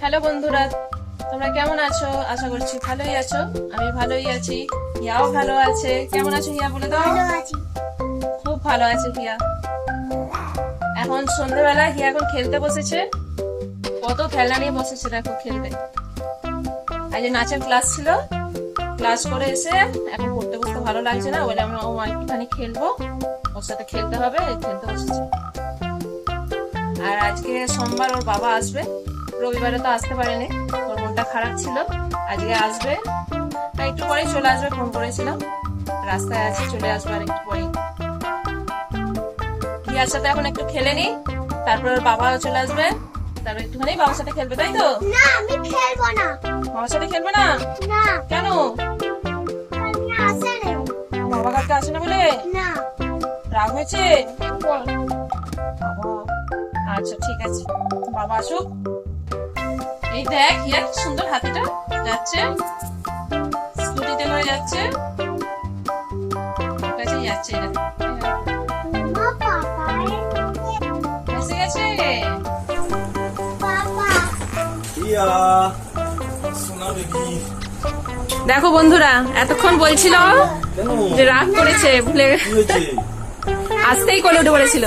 Hello বন্ধুরা তোমরা কেমন আছো? আশা করছি ভালোই আছো। আমি ভালোই আছি। হিয়াও ভালো আছে। কেমন আছো হিয়া বলে দাও। খুব ভালো আছে হিয়া। এখন সন্ধ্যেবেলা হিয়া এখন খেলতে বসেছে। কত খেলনা নিয়ে বসেছে দেখো খেলতে। আজ নাচের ক্লাস ছিল ক্লাস করে এসে এখন পড়তে বসতে ভালো লাগছে না বলে আমরা ও একটুখানি খেলব। ওর সাথে খেলতে হবে খেলতে বসেছে। আর আজকে সোমবার ওর বাবা আসবে। রবিবারে তো আসতে পারেনি ওর মনটা খারাপ ছিল আজকে আসবে আর একটু পরেই চলে আসবে ফোন করেছিলাম রাস্তায় আছে চলে আসবে আর একটু পরেই। রিয়ার সাথে এখন একটু খেলে নি তারপর ওর বাবাও চলে আসবে তারপর একটুখানি বাবার সাথে খেলবে তাই তো? না আমি খেলব না। বাবার সাথে খেলবে না? না। কেন? বাবা কালকে আসে না বলে? না। রাগ হয়েছে? বাবা, আচ্ছা ঠিক আছে। বাবা আসুক। এই দেখ ইয়া কি সুন্দর হাতিটা। যাচ্ছে। স্কুটিতে করে যাচ্ছে। কাছে যাচ্ছে এসে গেছে। দেখো বন্ধুরা এতক্ষণ বলছিল যে রাগ করেছে ভুলে আসতেই কোলে উঠে পড়েছিল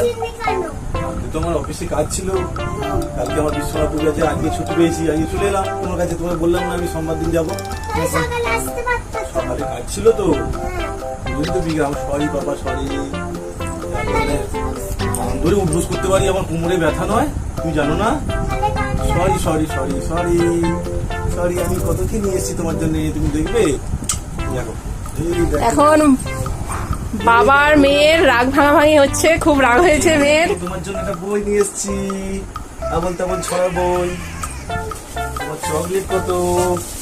তোমার অফিসে কাজ ছিল। কালকে আমার বিশ্বনাথ পুজো আছে আজকে ছুটি পেয়েছি আজকে চলে এলাম। তোমার কাছে তোমার বললাম না আমি সোমবার দিন যাব। সকালে কাজ ছিল তো। বুঝলি তো বিগ্রাম সরি বাবা সরি। ধরে উঠবস করতে পারি আমার কোমরে ব্যথা নয়। তুমি জানো না? Sorry sorry sorry sorry. Sorry আমি কত কি নিয়ে এসেছি তোমার জন্য তুমি দেখবে? দেখো। এখন বাবার মেয়ের রাগ ভাঙাভাঙি হচ্ছে খুব রাগ হয়েছে মেয়ের। তোমার জন্য একটা বই নিয়ে এসেছি। আবল তাবল ছড়া বই। চকলেট কত?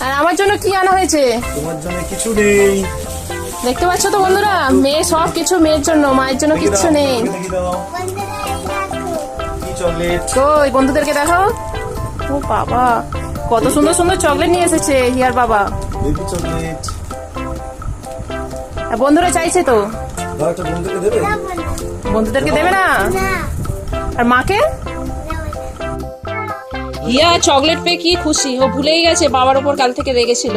আর আমার জন্য কি আনা হয়েছে? তোমার জন্য কিছু নেই। দেখতে পাচ্ছ তো বন্ধুরা? মেয়ে সব কিছু মেয়ের জন্য মায়ের জন্য কিচ্ছু নেই। কই বন্ধুদেরকে দেখো ও বাবা কত সুন্দর সুন্দর চকলেট নিয়ে এসেছে হিয়ার বাবা। চকলেট বন্ধুরা চাইছে তো? একটা বন্ধুকে দেবে? বন্ধুদেরকে দেবে না? আর মাকে? ইয়া চকলেট পেয়ে কি খুশি? ও ভুলেই গেছে বাবার উপর কাল থেকে রেগেছিল।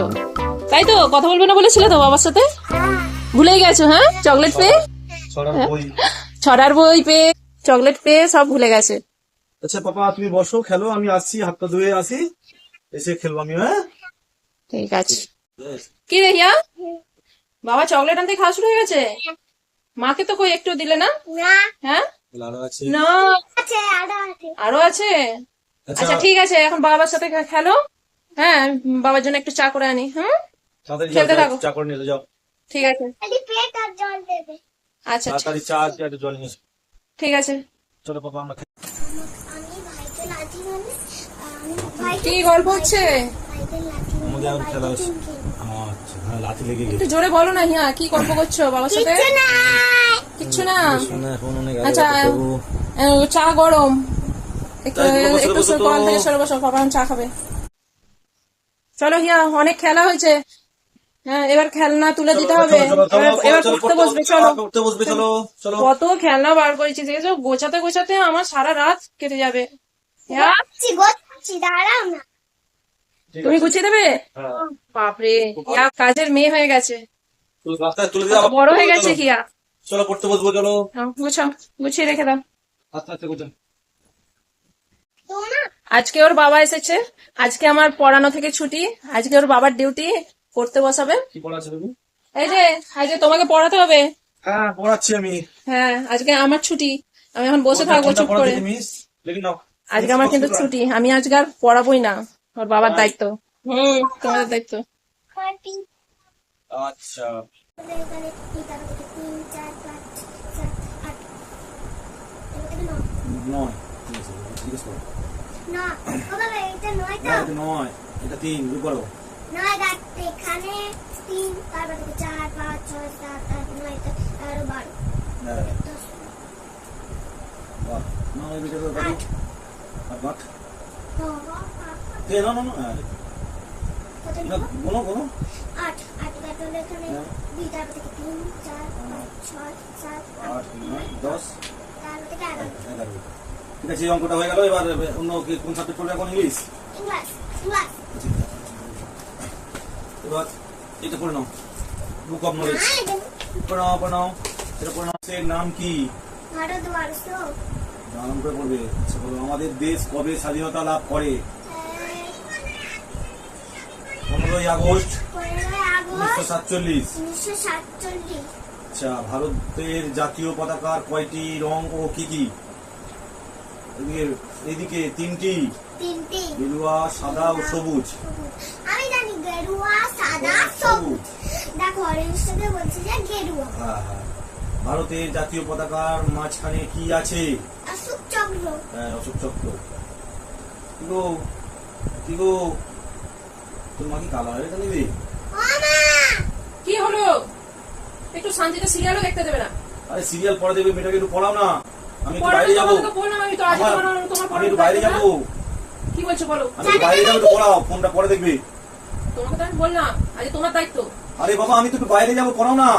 তাই তো? কথা বলবে না বলেছিল তো বাবার সাথে? হ্যাঁ ভুলেই গেছো হ্যাঁ? চকলেট পেয়ে? ছড়ার বই। পেয়ে চকলেট পেয়ে সব ভুলে গেছে। আচ্ছা পাপা তুমি বসো খেলো আমি আসছি হাত পা ধুয়ে আসি। এসে খেলব আমি হ্যাঁ? ঠিক আছে। কি রে হিয়া? বাবা চকলেট আনতে খাওয়া শুরু হয়ে গেছে? মাকে তো কই একটু দিলে না? হ্যাঁ? না। আরও আছে। আচ্ছা। আচ্ছা ঠিক আছে এখন বাবার সাথে খেলো। হ্যাঁ বাবার জন্য একটু চা করে আনি হুম? তাড়াতাড়ি খেলতে থাকো। চা করে নিয়ে যাও। ঠিক আছে। খালি পেট আর জল দেবে। আচ্ছা আচ্ছা, তাড়াতাড়ি চা আর একটু জল নিয়ে ঠিক আছে। চলো পাপা আমরা কি গল্প হচ্ছে? খেলা হচ্ছে। আচ্ছা হ্যাঁ লাঠি লেগে একটু জোরে বলো না হিয়া কি গল্প করছ বাবার সাথে? কিচ্ছু নাই কিচ্ছু না। এখন অনেক আচ্ছা আগে করব। আহ, চা গরম। একটু একটু কল থেকে সরে বসো বাবা চা খাবে। চলো হিয়া অনেক খেলা হয়েছে। হ্যাঁ এবার খেলনা তুলে দিতে হবে। এবার- পড়তে বসবে চলো। পড়তে বসবে চলো চলো। কত খেলনা বার করেছি দেখেছ? গোছাতে গোছাতে আমার সারা রাত কেটে যাবে। হিয়া, দাঁড়াও না। তুমি গুছিয়ে দেবে? হ্যাঁ। বাপরে হিয়া কাজের মেয়ে হয়ে গেছে। বড় হয়ে গেছে হিয়া চলো পড়তে বসবো চলো। নাও, গুছাও গুছিয়ে রেখে দাও। না আজকে ওর বাবা এসেছে। আজকে আমার পড়ানো থেকে ছুটি। আজকে ওর বাবার ডিউটি। পড়তে বসাবে। কি পড়াচ্ছে তুমি? এই যে আজকে তোমাকে পড়াতে হবে। হ্যাঁ পড়াচ্ছি আমি। হ্যাঁ আজকে আমার ছুটি। আমি এখন বসে থাকব চুপ করে। আজকে আমার কিন্তু ছুটি। আমি আজকে আর পড়াবোই না। ওর বাবার দায়িত্ব। হুম তোমাদের দায়িত্ব। আচ্ছা। নয় নয় জিজ্ঞেস করো। না বাবা এটা নয় তো না, এটা নয় এটা তিন বুঝ করো। নয় এখানে তিন তারপর থেকে চার পাঁচ ছয় সাত আট নয় এগারো বারো। দশ বাহ না এই দিকে দাও, দাও। আট আর বাট নয়, না না না হ্যাঁ, আট। আট এখানে হ্যাঁ। দুই তারপর থেকে তিন চার পাঁচ ছয় সাত আট নয় দশ। তারপর থেকে এগারো। ঠিক আছে অঙ্কটা হয়ে গেল এবার অন্য কি- কোন সাবজেক্ট পড়বে এখন ইংলিশ এবার এটা পড়ে নাও। বুক অফ নলেজ পড়ে নাও পড়ে নাও। এটা পড়ে নাও এর নাম কি? ভারতবর্ষ। নাম করে পড়বে। আচ্ছা বলো আমাদের দেশ কবে স্বাধীনতা লাভ করে? পনেরোই আগস্ট উনিশশো সাতচল্লিশ। আচ্ছা ভারতের জাতীয় পতাকার কয়টি রং ও কি কি? এদিকে এদিকে তিনটি। গেরুয়া সাদা ও সবুজ। আমি জানি গেরুয়া সাদা সবুজ। দেখো অরেঞ্জটাকে বলছে যে গেরুয়া। হ্যাঁ হ্যাঁ। ভারতের জাতীয় পতাকার মাঝখানে কি আছে? অশোক চক্র। হ্যাঁ অশোক চক্র। কি গো? কি গো? তোর মা কি কালো হয়ে মা কি হলো? একটু শান্তিতে সিরিয়ালও দেখতে দেবে না। আরে সিরিয়াল পড়া দেবে মেয়েটাকে একটু পড়াও না। আমি একটু বাইরে যাব। বললাম আমি তো আজকে তোমার একটু বাইরে যাব। কি বলছো বলো? আমি বাইরে যাব পড়াও। ফোনটা পরে দেখবে। তোমাকে তো আমি বললাম আজ তোমার দায়িত্ব। আরে বাবা আমি তো একটু বাইরে যাব পড়াও না।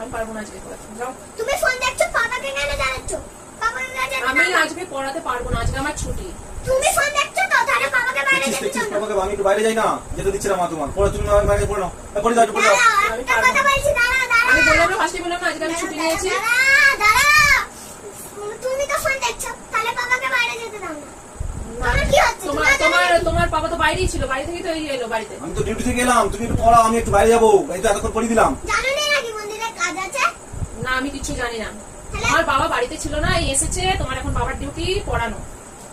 আমি পারব না আজকে পড়াতে। যাও। তুমি ফোন দেখছ পাপাকে কেন জানাচ্ছ? পাপাকে কেন জানাচ্ছ? আমি আজকে পড়াতে পারব না আজকে আমার ছুটি। তুমি ফোন দেখছ তো তাহলে পাপাকে বাইরে দেখছিস দেখছিস আমি একটু বাইরে যাই না। যেতে দিচ্ছে না মা তোমার। পড়া তুমি আমার বাইরে পড়ে নাও পড়ে যাও পড়ে যাও আমি বললাম না ফার্স্টে বললাম না আজকে আমি ছুটি নিয়েছি। তুমি তো ফোন দেখছ তাহলে পাপাকে বাইরে যেতে দাও না। তোমার তোমার বাবা তো বাইরেই ছিল বাড়ি থেকে তো এলো বাড়িতে। আমি তো ডিউটি থেকে এলাম তুমি একটু পড়াও আমি একটু বাইরে যাব। এই তো এতক্ষণ পড়িয়ে দিলাম। জানো না নাকি মন্দিরে কাজ আছে? না আমি কিছু জানি না। আমার বাবা বাড়িতে ছিল না এই এসেছে তোমার এখন বাবার ডিউটি পড়ানো।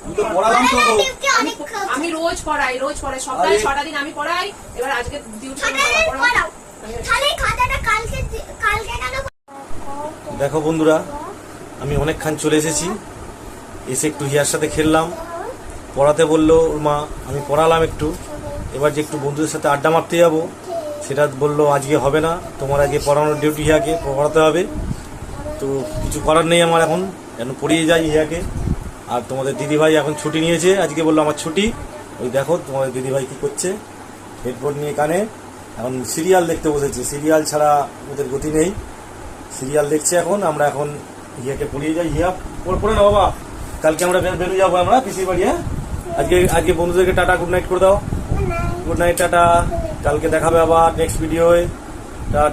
আমি ডিউটি আমি। রোজ পড়াই রোজ পড়াই। সপ্তাহে ছটা দিন আমি পড়াই এবার আজকে দেখো বন্ধুরা আমি অনেকক্ষণ চলে এসেছি। এসে একটু হিয়ার সাথে খেললাম। পড়াতে বলল ওর মা আমি পড়ালাম একটু। এবার যে একটু বন্ধুদের সাথে আড্ডা মারতে যাব সেটা বলল আজকে হবে না। তোমার আজকে পড়ানোর ডিউটি হিয়াকে পড়াতে হবে। তো কিছু করার নেই আমার এখন। এখন পড়িয়ে যাই হিয়াকে। আর তোমাদের দিদিভাই এখন ছুটি নিয়েছে, আজকে বলল আমার ছুটি। ওই দেখো তোমাদের দিদিভাই কি করছে। হেডফোন নিয়ে কানে। এখন সিরিয়াল দেখতে বসেছে। সিরিয়াল ছাড়া ওদের গতি নেই। সিরিয়াল দেখছে এখন, আমরা এখন ইয়েকে পড়িয়ে যাই। হিয়া, পড়- না বাবা। কালকে আমরা বের- বেরিয়ে যাব আমরা পিসির বাড়ি হ্যাঁ? আজকে আজকে বন্ধুদেরকে টাটা গুড নাইট করে দাও। গুড নাইট টাটা। কালকে দেখাবে আবার নেক্সট ভিডিওয়ে